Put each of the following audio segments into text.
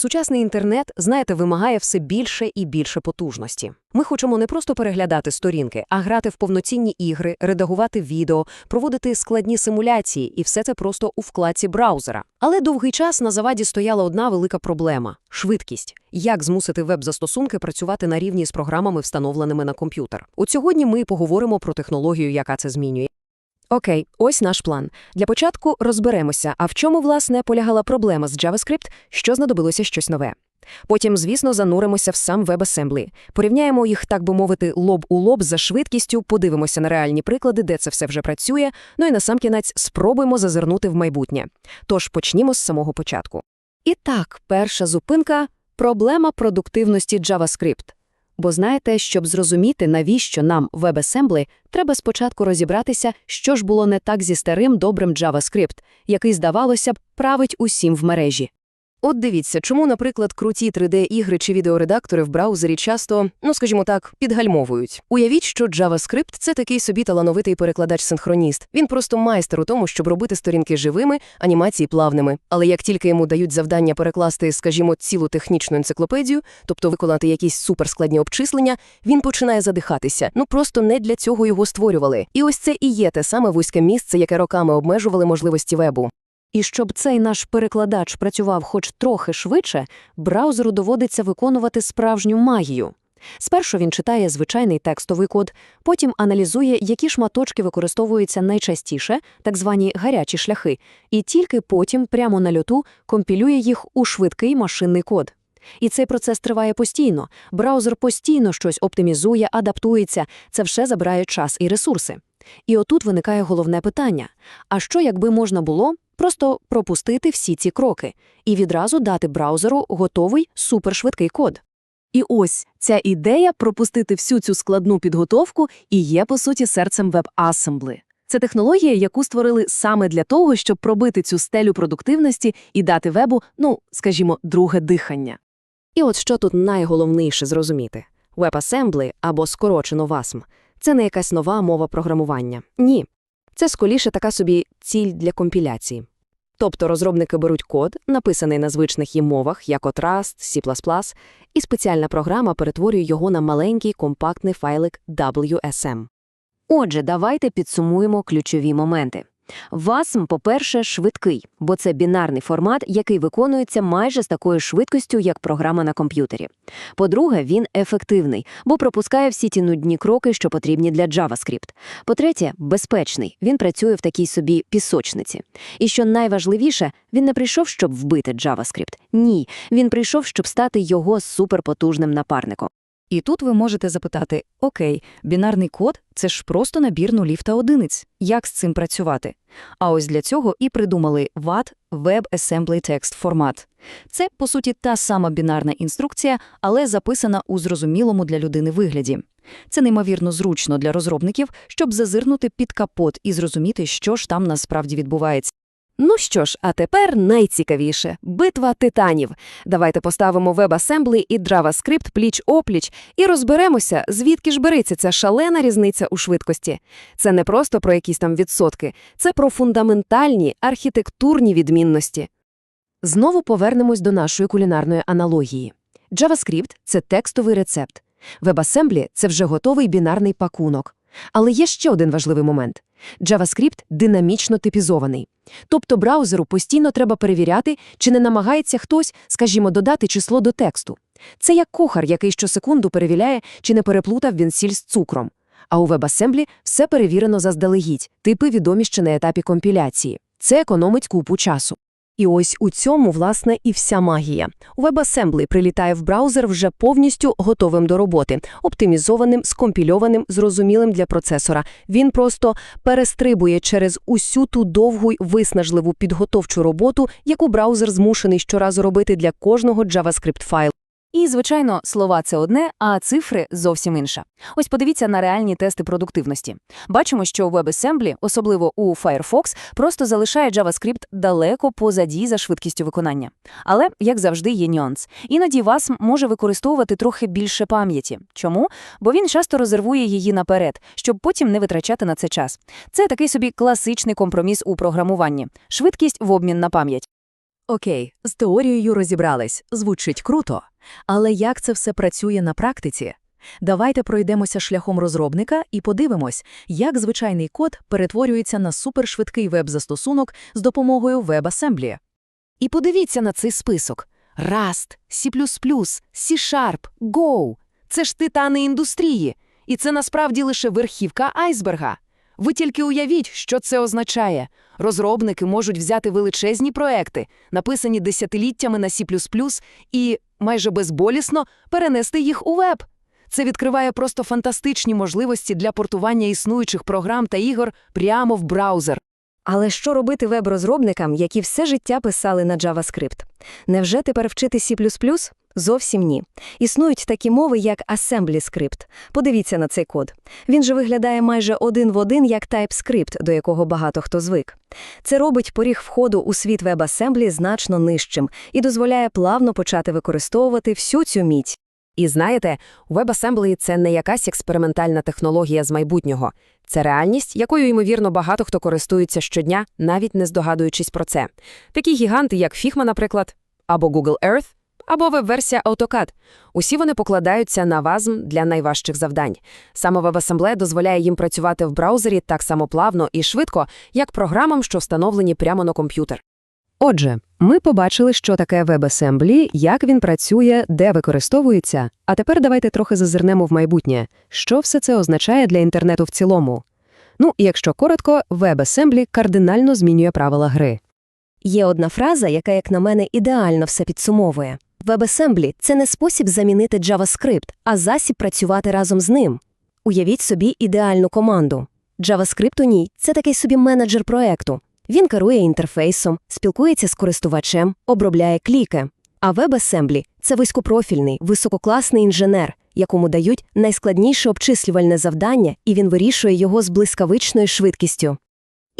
Сучасний інтернет, знаєте, вимагає все більше і більше потужності. Ми хочемо не просто переглядати сторінки, а грати в повноцінні ігри, редагувати відео, проводити складні симуляції, і все це просто у вкладці браузера. Але довгий час на заваді стояла одна велика проблема швидкість. Як змусити веб-застосунки працювати на рівні з програмами, встановленими на комп'ютер? От сьогодні ми поговоримо про технологію, яка це змінює. Окей, ось наш план. Для початку розберемося, а в чому, власне, полягала проблема з JavaScript, що знадобилося щось нове. Потім, звісно, зануримося в сам WebAssembly. Порівняємо їх, так би мовити, лоб у лоб за швидкістю, подивимося на реальні приклади, де це все вже працює, ну і насамкінець спробуємо зазирнути в майбутнє. Тож почнімо з самого початку. І так, перша зупинка – проблема продуктивності JavaScript. Бо знаєте, щоб зрозуміти, навіщо нам WebAssembly, треба спочатку розібратися, що ж було не так зі старим добрим JavaScript, який, здавалося б, править усім в мережі. От дивіться, чому, наприклад, круті 3D-ігри чи відеоредактори в браузері часто, ну скажімо так, підгальмовують. Уявіть, що JavaScript – це такий собі талановитий перекладач-синхроніст. Він просто майстер у тому, щоб робити сторінки живими, анімації плавними. Але як тільки йому дають завдання перекласти, скажімо, цілу технічну енциклопедію, тобто виконати якісь суперскладні обчислення, він починає задихатися. Ну просто не для цього його створювали. І ось це і є те саме вузьке місце, яке роками обмежували можливості вебу. І щоб цей наш перекладач працював хоч трохи швидше, браузеру доводиться виконувати справжню магію. Спершу він читає звичайний текстовий код, потім аналізує, які шматочки використовуються найчастіше, так звані гарячі шляхи, і тільки потім прямо на льоту компілює їх у швидкий машинний код. І цей процес триває постійно. Браузер постійно щось оптимізує, адаптується, це все забирає час і ресурси. І отут виникає головне питання: а що, якби можна було просто пропустити всі ці кроки і відразу дати браузеру готовий супершвидкий код? І ось ця ідея пропустити всю цю складну підготовку і є, по суті, серцем WebAssembly. Це технологія, яку створили саме для того, щоб пробити цю стелю продуктивності і дати вебу, ну, скажімо, друге дихання. І от що тут найголовніше зрозуміти: WebAssembly або скорочено WASM – це не якась нова мова програмування. Ні. Це скоріше така собі ціль для компіляції. Тобто розробники беруть код, написаний на звичних їм мовах, як от Rust, C++, і спеціальна програма перетворює його на маленький компактний файлик WSM. Отже, давайте підсумуємо ключові моменти. WASM, по-перше, швидкий, бо це бінарний формат, який виконується майже з такою швидкістю, як програма на комп'ютері. По-друге, він ефективний, бо пропускає всі ті нудні кроки, що потрібні для JavaScript. По-третє, безпечний, він працює в такій собі пісочниці. І що найважливіше, він не прийшов, щоб вбити JavaScript. Ні, він прийшов, щоб стати його суперпотужним напарником. І тут ви можете запитати: Окей, бінарний код це ж просто набір нулів та одиниць. Як з цим працювати? А ось для цього і придумали WAT – Web Assembly Text Format. Це, по суті, та сама бінарна інструкція, але записана у зрозумілому для людини вигляді. Це неймовірно зручно для розробників, щоб зазирнути під капот і зрозуміти, що ж там насправді відбувається. Ну що ж, а тепер найцікавіше – битва титанів. Давайте поставимо WebAssembly і JavaScript пліч-опліч і розберемося, звідки ж береться ця шалена різниця у швидкості. Це не просто про якісь там відсотки, це про фундаментальні архітектурні відмінності. Знову повернемось до нашої кулінарної аналогії. JavaScript – це текстовий рецепт. WebAssembly – це вже готовий бінарний пакунок. Але є ще один важливий момент. JavaScript динамічно типізований. Тобто браузеру постійно треба перевіряти, чи не намагається хтось, скажімо, додати число до тексту. Це як кухар, який щосекунду перевіряє, чи не переплутав він сіль з цукром. А у WebAssembly все перевірено заздалегідь, типи відомі ще на етапі компіляції. Це економить купу часу. І ось у цьому, власне, і вся магія. WebAssembly прилітає в браузер вже повністю готовим до роботи, оптимізованим, скомпільованим, зрозумілим для процесора. Він просто перестрибує через усю ту довгу й виснажливу підготовчу роботу, яку браузер змушений щоразу робити для кожного JavaScript-файлу. І, звичайно, слова це одне, а цифри зовсім інша. Ось подивіться на реальні тести продуктивності. Бачимо, що WebAssembly, особливо у Firefox, просто залишає JavaScript далеко позаді за швидкістю виконання. Але, як завжди, є нюанс. Іноді вас може використовувати трохи більше пам'яті. Чому? Бо він часто резервує її наперед, щоб потім не витрачати на це час. Це такий собі класичний компроміс у програмуванні. Швидкість в обмін на пам'ять. Окей, з теорією розібрались, звучить круто. Але як це все працює на практиці? Давайте пройдемося шляхом розробника і подивимось, як звичайний код перетворюється на супершвидкий веб-застосунок з допомогою WebAssembly. І подивіться на цей список. Rust, C++, C-Sharp, Go. Це ж титани індустрії. І це насправді лише верхівка айсберга. Ви тільки уявіть, що це означає. Розробники можуть взяти величезні проекти, написані десятиліттями на C++, і майже безболісно перенести їх у веб. Це відкриває просто фантастичні можливості для портування існуючих програм та ігор прямо в браузер. Але що робити веб-розробникам, які все життя писали на JavaScript? Невже тепер вчити C++? Зовсім ні. Існують такі мови, як AssemblyScript. Подивіться на цей код. Він же виглядає майже один в один, як TypeScript, до якого багато хто звик. Це робить поріг входу у світ WebAssembly значно нижчим і дозволяє плавно почати використовувати всю цю мідь. І знаєте, WebAssembly – це не якась експериментальна технологія з майбутнього. Це реальність, якою, ймовірно, багато хто користується щодня, навіть не здогадуючись про це. Такі гіганти, як Figma, наприклад, або Google Earth, або веб-версія AutoCAD. Усі вони покладаються на вазм для найважчих завдань. Саме WebAssembly дозволяє їм працювати в браузері так само плавно і швидко, як програмам, що встановлені прямо на комп'ютер. Отже, ми побачили, що таке WebAssembly, як він працює, де використовується, а тепер давайте трохи зазирнемо в майбутнє. Що все це означає для інтернету в цілому? Ну, якщо коротко, WebAssembly кардинально змінює правила гри. Є одна фраза, яка, як на мене, ідеально все підсумовує. WebAssembly – це не спосіб замінити JavaScript, а засіб працювати разом з ним. Уявіть собі ідеальну команду. JavaScript у ній – це такий собі менеджер проекту. Він керує інтерфейсом, спілкується з користувачем, обробляє кліки. А WebAssembly – це вузькопрофільний, висококласний інженер, якому дають найскладніше обчислювальне завдання, і він вирішує його з блискавичною швидкістю.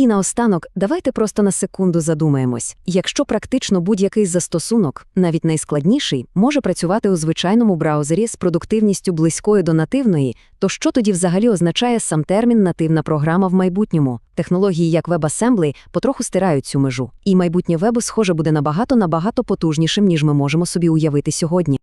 І наостанок, давайте просто на секунду задумаємось. Якщо практично будь-який застосунок, навіть найскладніший, може працювати у звичайному браузері з продуктивністю близькою до нативної, то що тоді взагалі означає сам термін «нативна програма» в майбутньому? Технології як WebAssembly потроху стирають цю межу. І майбутнє вебу, схоже, буде набагато-набагато потужнішим, ніж ми можемо собі уявити сьогодні.